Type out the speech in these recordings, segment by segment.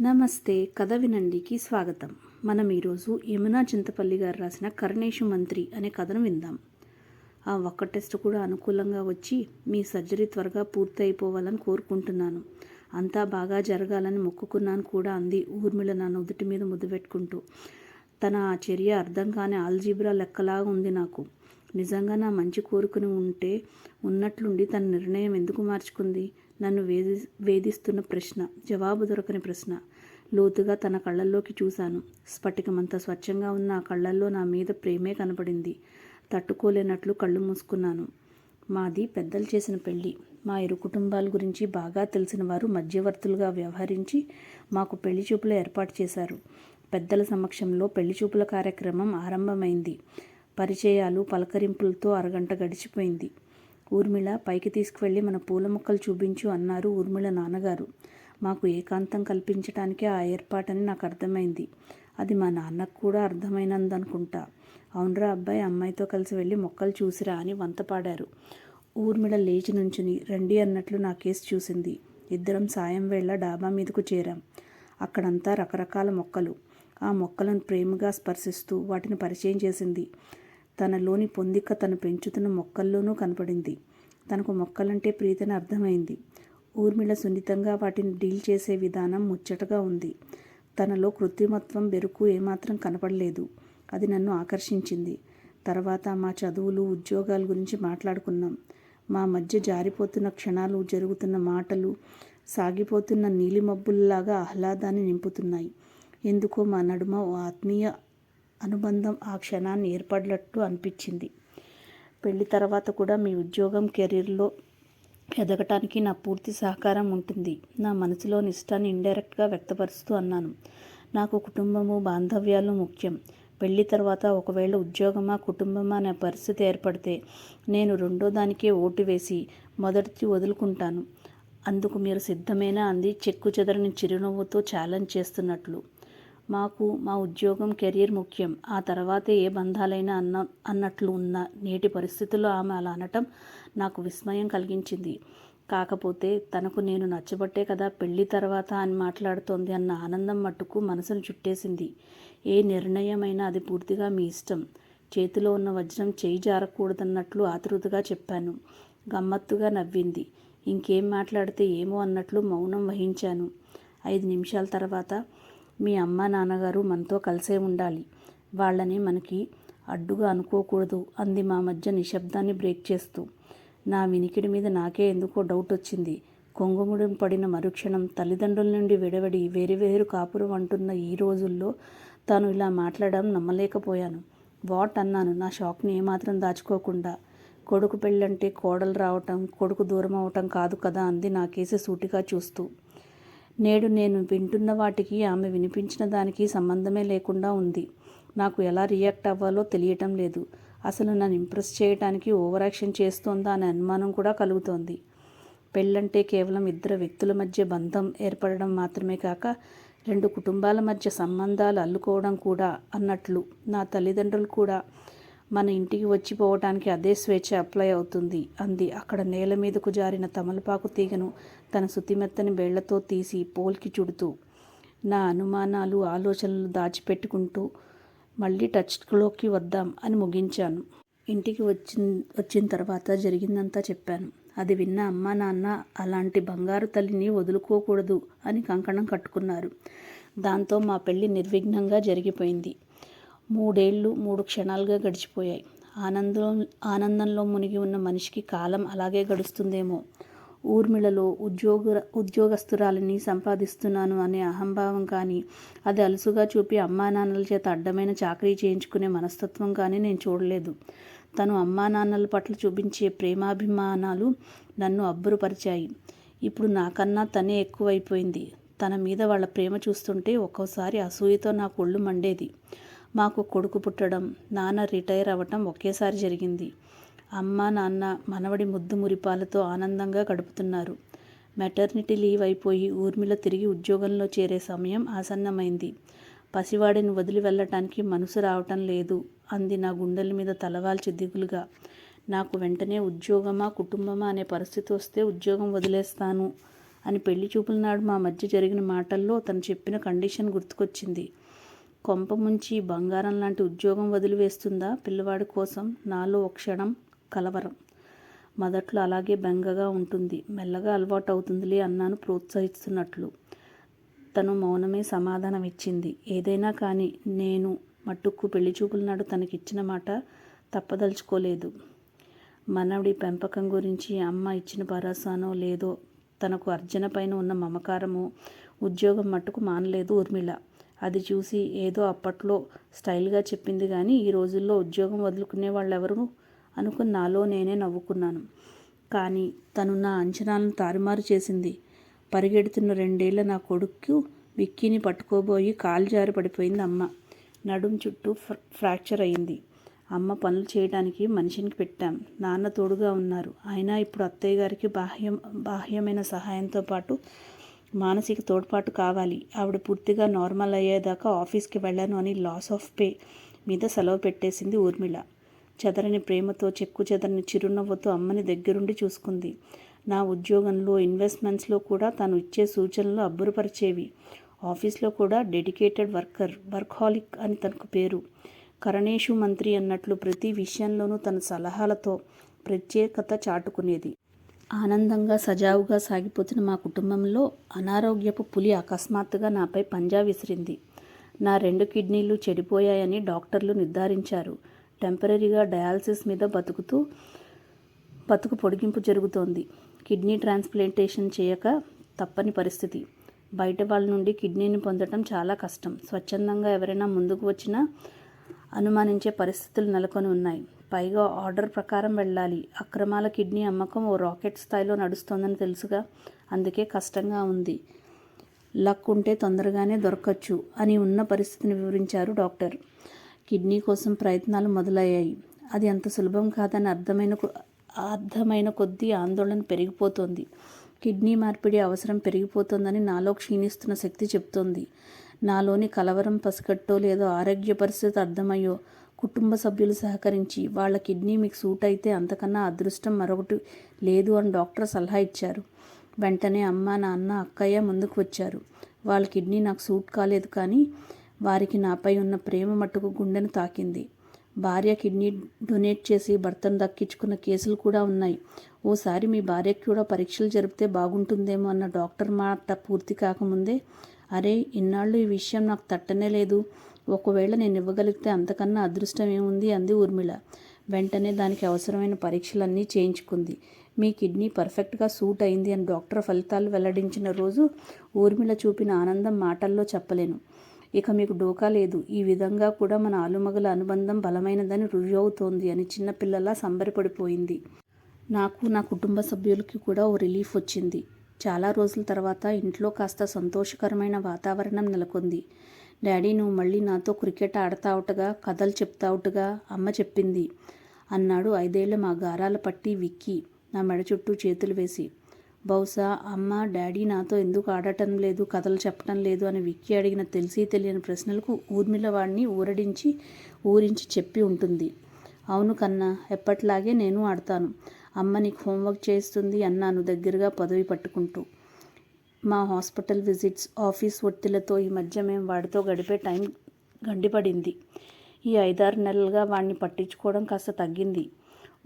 నమస్తే కథ వినండికి స్వాగతం. మనం ఈరోజు యమునా చింతపల్లి గారు రాసిన కరుణేషు మంత్రి అనే కథను విందాం. ఆ ఒక్క టెస్ట్ కూడా అనుకూలంగా వచ్చి మీ సర్జరీ త్వరగా పూర్తి అయిపోవాలని కోరుకుంటున్నాను. అంతా బాగా జరగాలని మొక్కుకున్నాను కూడా అంది ఊర్మిళ నా నుదుటి మీద ముద్దు పెట్టుకుంటూ. తన ఆ చర్య అర్థం కాని ఆల్జీబ్రా లెక్కలాగా ఉంది నాకు. నిజంగా నా మంచి కోరుకుని ఉంటే ఉన్నట్లుండి తన నిర్ణయం ఎందుకు మార్చుకుంది? నన్ను వేధి వేధిస్తున్న ప్రశ్న జవాబు దొరకని ప్రశ్న. లోతుగా తన కళ్ళల్లోకి చూశాను. స్ఫటికమంత స్వచ్ఛంగా ఉన్న ఆ కళ్ళల్లో నా మీద ప్రేమే కనపడింది తట్టుకోలేనట్లు కళ్ళు మూసుకున్నాను. మాది పెద్దలు చేసిన పెళ్ళి. మా ఇరు కుటుంబాల గురించి బాగా తెలిసిన వారు మధ్యవర్తులుగా వ్యవహరించి మాకు పెళ్ళి చూపులు ఏర్పాటు చేశారు. పెద్దల సమక్షంలో పెళ్ళి చూపుల కార్యక్రమం ఆరంభమైంది. పరిచయాలు పలకరింపులతో అరగంట గడిచిపోయింది. ఊర్మిళ పైకి తీసుకువెళ్ళి మన పూల మొక్కలు చూపించు అన్నారు ఊర్మిళ నాన్నగారు. మాకు ఏకాంతం కల్పించడానికే ఆ ఏర్పాటని నాకు అర్థమైంది. అది మా నాన్నకు కూడా అర్థమైనందనుకుంటా అవునరా అబ్బాయి అమ్మాయితో కలిసి వెళ్ళి మొక్కలు చూసిరా అని వంత పాడారు ఊర్మిళ లేచి నుంచుని రండి అన్నట్లు నా కేసు చూసింది. ఇద్దరం సాయం వేళ డాబా మీదకు చేరాం. అక్కడంతా రకరకాల మొక్కలు. ఆ మొక్కలను ప్రేమగా స్పర్శిస్తూ వాటిని పరిచయం చేసింది. తనలోని పొందిక తను పెంచుతున్న మొక్కల్లోనూ కనపడింది. తనకు మొక్కలంటే ప్రీతని అర్థమైంది. ఊర్మిళ సున్నితంగా వాటిని డీల్ చేసే విధానం ముచ్చటగా ఉంది. తనలో కృత్రిమత్వం బెరుకు ఏమాత్రం కనపడలేదు. అది నన్ను ఆకర్షించింది. తర్వాత మా చదువులు ఉద్యోగాల గురించి మాట్లాడుకున్నాం. మా మధ్య జారిపోతున్న క్షణాలు జరుగుతున్న మాటలు సాగిపోతున్న నీలిమబ్బుల్లాగా ఆహ్లాదాన్ని నింపుతున్నాయి. ఎందుకో మా నడుమ ఓ ఆత్మీయ అనుబంధం ఆ క్షణాన్ని ఏర్పడినట్టు అనిపించింది. పెళ్ళి తర్వాత కూడా మీ ఉద్యోగం కెరీర్లో ఎదగటానికి నా పూర్తి సహకారం ఉంటుంది. నా మనసులోని ఇష్టాన్ని ఇండైరెక్ట్గా వ్యక్తపరుస్తూ అన్నాను. నాకు కుటుంబము బాంధవ్యాలు ముఖ్యం. పెళ్ళి తర్వాత ఒకవేళ ఉద్యోగమా కుటుంబమా అనే పరిస్థితి ఏర్పడితే నేను రెండో దానికే ఓటు వేసి మొదటిది వదులుకుంటాను. అందుకు మీరు సిద్ధమేనా అంది చెక్కు చెదరని చిరునవ్వుతో ఛాలెంజ్ చేస్తున్నట్లు. మాకు మా ఉద్యోగం కెరీర్ ముఖ్యం. ఆ తర్వాతే ఏ బంధాలైనా అన్న అన్నట్లు ఉన్న నేటి పరిస్థితుల్లో ఆమె అలా అనటం నాకు విస్మయం కలిగించింది. కాకపోతే తనకు నేను నచ్చబట్టే కదా పెళ్ళి తర్వాత అని మాట్లాడుతోంది అన్న ఆనందం మట్టుకు మనసును చుట్టేసింది. ఏ నిర్ణయమైనా అది పూర్తిగా మీ ఇష్టం. చేతిలో ఉన్న వజ్రం చేయి జారకూడదన్నట్లు ఆతృతగా చెప్పాను. గమ్మత్తుగా నవ్వింది. ఇంకేం మాట్లాడితే ఏమో అన్నట్లు మౌనం వహించాను. ఐదు నిమిషాల తర్వాత మీ అమ్మ నాన్నగారు మనతో కలిసే ఉండాలి. వాళ్ళని మనకి అడ్డుగా అనుకోకూడదు అంది మా మధ్య నిశ్శబ్దాన్ని బ్రేక్ చేస్తూ. నా వినికిడి మీద నాకే ఎందుకో డౌట్ వచ్చింది. కొంగుముడిం పడిన మరుక్షణం తల్లిదండ్రుల నుండి విడవడి వేరు వేరు కాపురం అంటున్న ఈ రోజుల్లో తాను ఇలా మాట్లాడడం నమ్మలేకపోయాను. వాట్ అన్నాను నా షాక్ని ఏమాత్రం దాచుకోకుండా. కొడుకు పెళ్ళంటే కోడలు రావటం కొడుకు దూరం అవటం కాదు కదా అంది నా కేసు సూటిగా చూస్తూ. నేడు నేను వింటున్న వాటికి ఆమె వినిపించిన దానికి సంబంధమే లేకుండా ఉంది. నాకు ఎలా రియాక్ట్ అవ్వాలో తెలియటం లేదు. అసలు నన్ను ఇంప్రెస్ చేయడానికి ఓవర్ యాక్షన్ చేస్తోందా అనే అనుమానం కూడా కలుగుతోంది. పెళ్ళంటే కేవలం ఇద్దరు వ్యక్తుల మధ్య బంధం ఏర్పడడం మాత్రమే కాక రెండు కుటుంబాల మధ్య సంబంధాలు అల్లుకోవడం కూడా అన్నట్లు. నా తల్లిదండ్రులు కూడా మన ఇంటికి వచ్చిపోవటానికి అదే స్వేచ్ఛ అప్లై అవుతుంది అంది. అక్కడ నేల మీదకు జారిన తమలపాకు తీగను తన శుతిమెత్తని బేళ్ళతో తీసి పోల్కి చుడుతూ నా అనుమానాలు ఆలోచనలు దాచిపెట్టుకుంటూ మళ్ళీ టచ్లోకి వద్దాం అని ముగించాను. ఇంటికి వచ్చిన వచ్చిన తర్వాత జరిగిందంతా చెప్పాను. అది విన్న అమ్మా నాన్న అలాంటి బంగారు తల్లిని వదులుకోకూడదు అని కంకణం కట్టుకున్నారు. దాంతో మా పెళ్ళి నిర్విఘ్నంగా జరిగిపోయింది. మూడేళ్ళు మూడు క్షణాలుగా గడిచిపోయాయి. ఆనందం ఆనందంలో మునిగి ఉన్న మనిషికి కాలం అలాగే గడుస్తుందేమో. ఊర్మిళలో ఉద్యోగ ఉద్యోగస్తురాలని సంపాదిస్తున్నాను అనే అహంభావం కానీ అది అలుసుగా చూపి అమ్మా నాన్నల చేత అడ్డమైన చాకరీ చేయించుకునే మనస్తత్వం కానీ నేను చూడలేదు. తను అమ్మా నాన్నల పట్ల చూపించే ప్రేమాభిమానాలు నన్ను అబ్బురుపరిచాయి. ఇప్పుడు నాకన్నా తనే ఎక్కువైపోయింది. తన మీద వాళ్ళ ప్రేమ చూస్తుంటే ఒక్కోసారి అసూయతో నా కొళ్ళు మండేది. మాకు కొడుకు పుట్టడం నాన్న రిటైర్ అవ్వటం ఒకేసారి జరిగింది. అమ్మ నాన్న మనవడి ముద్దు మురిపాలతో ఆనందంగా గడుపుతున్నారు. మెటర్నిటీ లీవ్ అయిపోయి ఊర్మిళ తిరిగి ఉద్యోగంలో చేరే సమయం ఆసన్నమైంది. పసివాడిని వదిలి వెళ్ళటానికి మనసు రావటం లేదు అంది నా గుండెల మీద తలవాల్చి దిగులుగా. నాకు వెంటనే ఉద్యోగమా కుటుంబమా అనే పరిస్థితి వస్తే ఉద్యోగం వదిలేస్తాను అని పెళ్ళి చూపుల నాడు మా మధ్య జరిగిన మాటల్లో తను చెప్పిన కండిషన్ గుర్తుకొచ్చింది. కొంప ముంచి బంగారం లాంటి ఉద్యోగం వదిలివేస్తుందా పిల్లవాడి కోసం? నాలో ఒక క్షణం కలవరం. మొదట్లో అలాగే బెంగగా ఉంటుంది. మెల్లగా అలవాటు అవుతుందిలే అన్నాను ప్రోత్సహిస్తున్నట్లు. తను మౌనమే సమాధానం ఇచ్చింది ఏదైనా కానీ నేను మట్టుక్కు పెళ్ళి చూపుల నాడు తనకిచ్చిన మాట తప్పదలుచుకోలేదు. మనవడి పెంపకం గురించి అమ్మ ఇచ్చిన భరోసానో లేదో తనకు అర్జన పైన ఉన్న మమకారము ఉద్యోగం మట్టుకు మానలేదు ఊర్మిళ. అది చూసి ఏదో అప్పట్లో స్టైల్గా చెప్పింది కానీ ఈ రోజుల్లో ఉద్యోగం వదులుకునే వాళ్ళెవరు? అనుకుని నాలో నేనే నవ్వుకున్నాను. కానీ తను నా అంచనాలను తారుమారు చేసింది. పరిగెడుతున్న రెండేళ్ళ నా కొడుకు విక్కీని పట్టుకోబోయి కాలు జారి పడిపోయింది అమ్మ. నడుం చుట్టూ ఫ్ర ఫ్రాక్చర్ అయింది. అమ్మ పనులు చేయడానికి మనిషిని పెట్టాం. నాన్న తోడుగా ఉన్నారు. అయినా ఇప్పుడు అత్తయ్య గారికి బాహ్యం బాహ్యమైన సహాయంతో పాటు మానసిక తోడ్పాటు కావాలి. ఆవిడ పూర్తిగా నార్మల్ అయ్యేదాకా ఆఫీస్కి వెళ్ళాను అని లాస్ ఆఫ్ పే మీద సెలవు పెట్టేసింది ఊర్మిళ. చెదరని ప్రేమతో చెక్కు చెదరని చిరునవ్వుతో అమ్మని దగ్గరుండి చూసుకుంది. నా ఉద్యోగంలో ఇన్వెస్ట్మెంట్స్లో కూడా తను ఇచ్చే సూచనలు అబ్బురపరిచేవి. ఆఫీస్లో కూడా డెడికేటెడ్ వర్కర్ వర్క్హాలిక్ అని తనకు పేరు. కరణేషు మంత్రి అన్నట్లు ప్రతి విషయంలోనూ తన సలహాలతో ప్రత్యేకత చాటుకునేది. ఆనందంగా సజావుగా సాగిపోతున్న మా కుటుంబంలో అనారోగ్యపు పులి అకస్మాత్తుగా నాపై పంజా విసిరింది. నా రెండు కిడ్నీలు చెడిపోయాయని డాక్టర్లు నిర్ధారించారు. టెంపరీగా డయాలసిస్ మీద బతుకుతూ బతుకు పొడిగింపు జరుగుతోంది. కిడ్నీ ట్రాన్స్ప్లాంటేషన్ చేయక తప్పని పరిస్థితి. బయట వాళ్ళ నుండి కిడ్నీని పొందడం చాలా కష్టం. స్వచ్ఛందంగా ఎవరైనా ముందుకు వచ్చినా అనుమానించే పరిస్థితులు నెలకొని ఉన్నాయి. పైగా ఆర్డర్ ప్రకారం వెళ్ళాలి. అక్రమాల కిడ్నీ అమ్మకం ఓ రాకెట్ స్థాయిలో నడుస్తోందని తెలుసుగా. అందుకే కష్టంగా ఉంది. లక్ ఉంటే తొందరగానే దొరకచ్చు అని ఉన్న పరిస్థితిని వివరించారు డాక్టర్. కిడ్నీ కోసం ప్రయత్నాలు మొదలయ్యాయి. అది అంత సులభం కాదని అర్థమైన అర్థమైన కొద్దీ ఆందోళన పెరిగిపోతోంది. కిడ్నీ మార్పిడి అవసరం పెరిగిపోతోందని నాలో క్షీణిస్తున్న శక్తి చెప్తోంది. నాలోని కలవరం పసిగట్టో లేదో ఆరోగ్య పరిస్థితి అర్థమయ్యో కుటుంబ సభ్యులు సహకరించి వాళ్ళ కిడ్నీ మీకు సూట్ అయితే అంతకన్నా అదృష్టం మరొకటి లేదు అని డాక్టర్ సలహా ఇచ్చారు. వెంటనే అమ్మ నాన్న అక్కయ్య ముందుకు వచ్చారు. వాళ్ళ కిడ్నీ నాకు సూట్ కాలేదు కానీ వారికి నాపై ఉన్న ప్రేమ మట్టుకు గుండెను తాకింది. భార్య కిడ్నీ డొనేట్ చేసి భర్తను దక్కించుకున్న కేసులు కూడా ఉన్నాయి. ఓసారి మీ భార్యకి కూడా పరీక్షలు జరిపితే బాగుంటుందేమో అన్న డాక్టర్ మాట పూర్తి కాకముందే అరే ఇన్నాళ్ళు ఈ విషయం నాకు తట్టనే లేదు. ఒకవేళ నేను ఇవ్వగలిగితే అంతకన్నా అదృష్టం ఏముంది అంది ఊర్మిళ. వెంటనే దానికి అవసరమైన పరీక్షలన్నీ చేయించుకుంది. మీ కిడ్నీ పర్ఫెక్ట్గా సూట్ అయింది అని డాక్టర్ ఫలితాలు వెల్లడించిన రోజు ఊర్మిళ చూపిన ఆనందం మాటల్లో చెప్పలేను. ఇక మీకు డోకా లేదు. ఈ విధంగా కూడా మన ఆలుమగల అనుబంధం బలమైనదని రుజువు అవుతోంది అని చిన్నపిల్లలా సంబరపడిపోయింది. నాకు నా కుటుంబ సభ్యులకి కూడా ఓ రిలీఫ్ వచ్చింది. చాలా రోజుల తర్వాత ఇంట్లో కాస్త సంతోషకరమైన వాతావరణం నెలకొంది. డాడీ నువ్వు మళ్ళీ నాతో క్రికెట్ ఆడతావుటగా కథలు చెప్తావుటగా అమ్మ చెప్పింది అన్నాడు ఐదేళ్ళ మా గారాల పట్టి విక్కీ నా మెడ చుట్టూ చేతులు వేసి. బహుశా అమ్మ డాడీ నాతో ఎందుకు ఆడటం లేదు కథలు చెప్పటం లేదు అని విక్కీ అడిగిన తెలిసి తెలియని ప్రశ్నలకు ఊర్మిళ వాడిని ఊరడించి ఊరించి చెప్పి ఉంటుంది. అవును కన్నా ఎప్పట్లాగే నేను ఆడతాను. అమ్మ నీకు హోంవర్క్ చేస్తుంది అన్నాను దగ్గరగా పదవి పట్టుకుంటూ. మా హాస్పిటల్ విజిట్స్ ఆఫీస్ ఒత్తిళ్ళతో ఈ మధ్య మేము వాడితో గడిపే టైం గండిపడింది. ఈ ఐదారు నెలలుగా వాడిని పట్టించుకోవడం కాస్త తగ్గింది.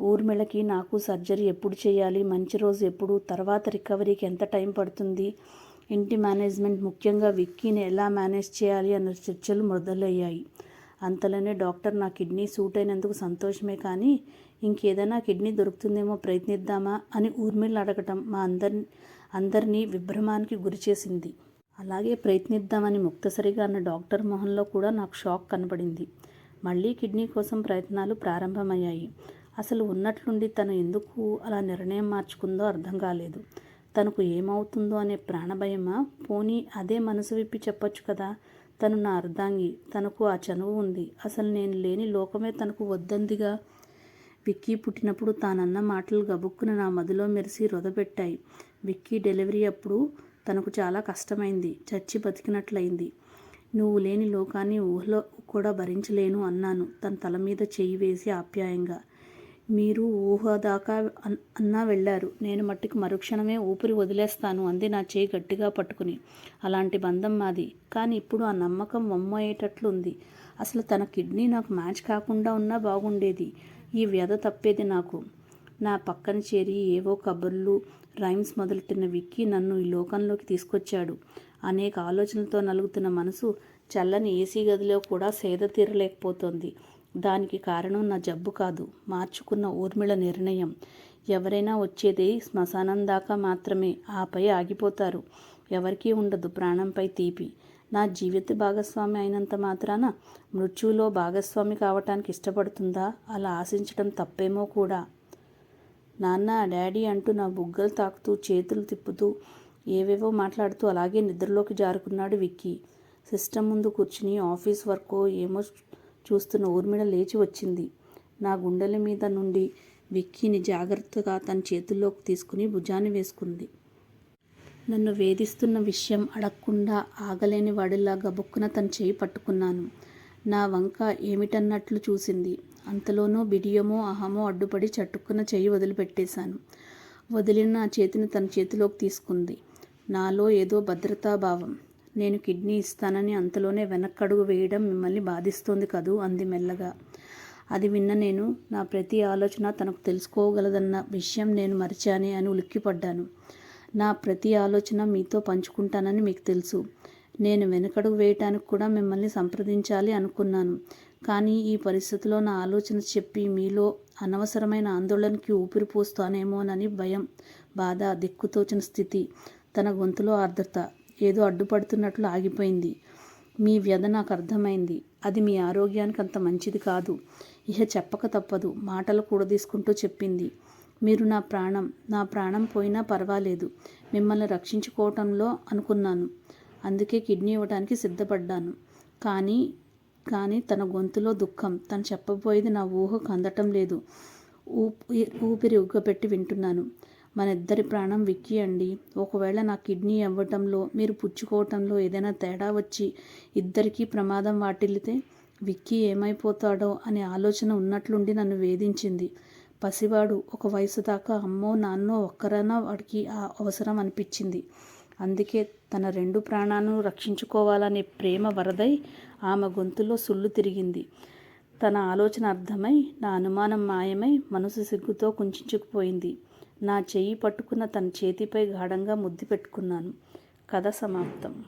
ఊర్మిళకి నాకు సర్జరీ ఎప్పుడు చేయాలి మంచి రోజు ఎప్పుడు తర్వాత రికవరీకి ఎంత టైం పడుతుంది ఇంటి మేనేజ్మెంట్ ముఖ్యంగా విక్కీని ఎలా మేనేజ్ చేయాలి అన్న చర్చలు మొదలయ్యాయి. అంతలోనే డాక్టర్ నా కిడ్నీ సూట్ అయినందుకు సంతోషమే కానీ ఇంకేదైనా కిడ్నీ దొరుకుతుందేమో ప్రయత్నిద్దామా అని ఊర్మిళ అడగటం మా అందరి అందరినీ విభ్రమానికి గురిచేసింది అలాగే ప్రయత్నిద్దామని ముక్తసరిగా అన్న డాక్టర్ మొహంలో కూడా నాకు షాక్ కనబడింది. మళ్ళీ కిడ్నీ కోసం ప్రయత్నాలు ప్రారంభమయ్యాయి. అసలు ఉన్నట్లుండి తను ఎందుకు అలా నిర్ణయం మార్చుకుందో అర్థం కాలేదు. తనకు ఏమవుతుందో అనే ప్రాణభయమా? పోనీ అదే మనసు విప్పి చెప్పొచ్చు కదా? తను నా అర్ధాంగి తనకు ఆ చనువు ఉంది. అసలు నేను లేని లోకమే తనకు వద్దందిగా? విక్కీ పుట్టినప్పుడు తానన్న మాటలు గబుక్కున నా మదిలో మెరిసి రొదపెట్టాయి విక్కీ డెలివరీ అప్పుడు తనకు చాలా కష్టమైంది. చచ్చి బతికినట్లయింది. నువ్వు లేని లోకాన్ని ఊహలో కూడా భరించలేను అన్నాను తన తల మీద చేయి వేసి ఆప్యాయంగా. మీరు ఊహ దాకా అన్నా వెళ్ళారు. నేను మట్టికి మరుక్షణమే ఊపిరి వదిలేస్తాను అంది నా చేయి గట్టిగా పట్టుకుని. అలాంటి బంధం మాది. కానీ ఇప్పుడు ఆ నమ్మకం వమ్మయ్యేటట్లుంది అసలు తన కిడ్నీ నాకు మ్యాచ్ కాకుండా ఉన్నా బాగుండేది. ఈ వ్యధ తప్పేది నాకు. నా పక్కన చేరి ఏవో కబుర్లు రైమ్స్ మొదలెట్టిన విక్కీ నన్ను ఈ లోకంలోకి తీసుకొచ్చాడు. అనేక ఆలోచనలతో నలుగుతున్న మనసు చల్లని ఏసీ గదిలో కూడా సేద తీరలేకపోతోంది. దానికి కారణం నా జబ్బు కాదు మార్చుకున్న ఊర్మిళ నిర్ణయం. ఎవరైనా వచ్చేది శ్మశానం దాకా మాత్రమే ఆపై ఆగిపోతారు. ఎవరికీ ఉండదు ప్రాణంపై తీపి. నా జీవిత భాగస్వామి అయినంత మాత్రాన మృత్యువులో భాగస్వామి కావటానికి ఇష్టపడుతుందా? అలా ఆశించడం తప్పేమో కూడా. నాన్న డాడీ అంటూ నా బుగ్గలు తాకుతూ చేతులు తిప్పుతూ ఏవేవో మాట్లాడుతూ అలాగే నిద్రలోకి జారుకున్నాడు విక్కీ. సిస్టమ్ ముందు కూర్చుని ఆఫీస్ వర్కో ఏమో చూస్తున్న ఊర్మిళ లేచి వచ్చింది. నా గుండెల మీద నుండి విక్కీని జాగ్రత్తగా తన చేతుల్లోకి తీసుకుని భుజాన్ని వేసుకుంది. నన్ను వేధిస్తున్న విషయం అడగకుండా ఆగలేని వాడిలా గబుక్కున తన చేయి పట్టుకున్నాను. నా వంక ఏమిటన్నట్లు చూసింది. అంతలోనూ బిడియమో అహమో అడ్డుపడి చట్టుకున్న చేయి వదిలిపెట్టేశాను. వదిలిన నా చేతిని తన చేతిలోకి తీసుకుంది. నాలో ఏదో భద్రతా భావం నేను కిడ్నీ ఇస్తానని అంతలోనే వెనక్కడుగు వేయడం మిమ్మల్ని బాధిస్తోంది కదూ? అంది మెల్లగా. అది విన్న నేను నా ప్రతి ఆలోచన తనకు తెలుసుకోగలదన్న విషయం నేను మరిచానే అని ఉలిక్కిపడ్డాను. నా ప్రతి ఆలోచన మీతో పంచుకుంటానని మీకు తెలుసు. నేను వెనకడుగు వేయటానికి కూడా మిమ్మల్ని సంప్రదించాలి అనుకున్నాను. కానీ ఈ పరిస్థితిలో నా ఆలోచన చెప్పి మీలో అనవసరమైన ఆందోళనకి ఊపిరి పోస్తానేమోనని భయం బాధ దిక్కుతోచిన స్థితి తన గొంతులో ఆర్ద్రత ఏదో అడ్డుపడుతున్నట్లు ఆగిపోయింది. మీ వ్యధ నాకు అర్థమైంది. అది మీ ఆరోగ్యానికి అంత మంచిది కాదు. ఇహ చెప్పక తప్పదు. మాటలు కూడదీసుకుంటూ చెప్పింది. మీరు నా ప్రాణం నా ప్రాణం పోయినా పర్వాలేదు. మిమ్మల్ని రక్షించుకోవటంలో అనుకున్నాను. అందుకే కిడ్నీ ఇవ్వడానికి సిద్ధపడ్డాను. కానీ కానీ తన గొంతులో దుఃఖం. తను చెప్పబోయేది నా ఊహకు అందటం లేదు. ఊపి ఊపిరి ఉగ్గపెట్టి వింటున్నాను. మన ఇద్దరి ప్రాణం విక్కీ అండి ఒకవేళ నా కిడ్నీ ఇవ్వటంలో మీరు పుచ్చుకోవటంలో ఏదైనా తేడా వచ్చి ఇద్దరికీ ప్రమాదం వాటిల్లితే విక్కీ ఏమైపోతాడో అనే ఆలోచన ఉన్నట్లుండి నన్ను వేధించింది. పసివాడు ఒక వయసు దాకా అమ్మో నాన్నో ఒక్కరైనా వాడికి ఆ అవసరం అనిపించింది. అందుకే తన రెండు ప్రాణాలను రక్షించుకోవాలనే ప్రేమ వరదై ఆమె గొంతులో సుళ్ళు తిరిగింది. తన ఆలోచన అర్థమై నా అనుమానం మాయమై మనసు సిగ్గుతో కుంచుకుపోయింది. నా చెయ్యి పట్టుకున్న తన చేతిపై గాఢంగా ముద్దు పెట్టుకున్నాను. కథ సమాప్తం.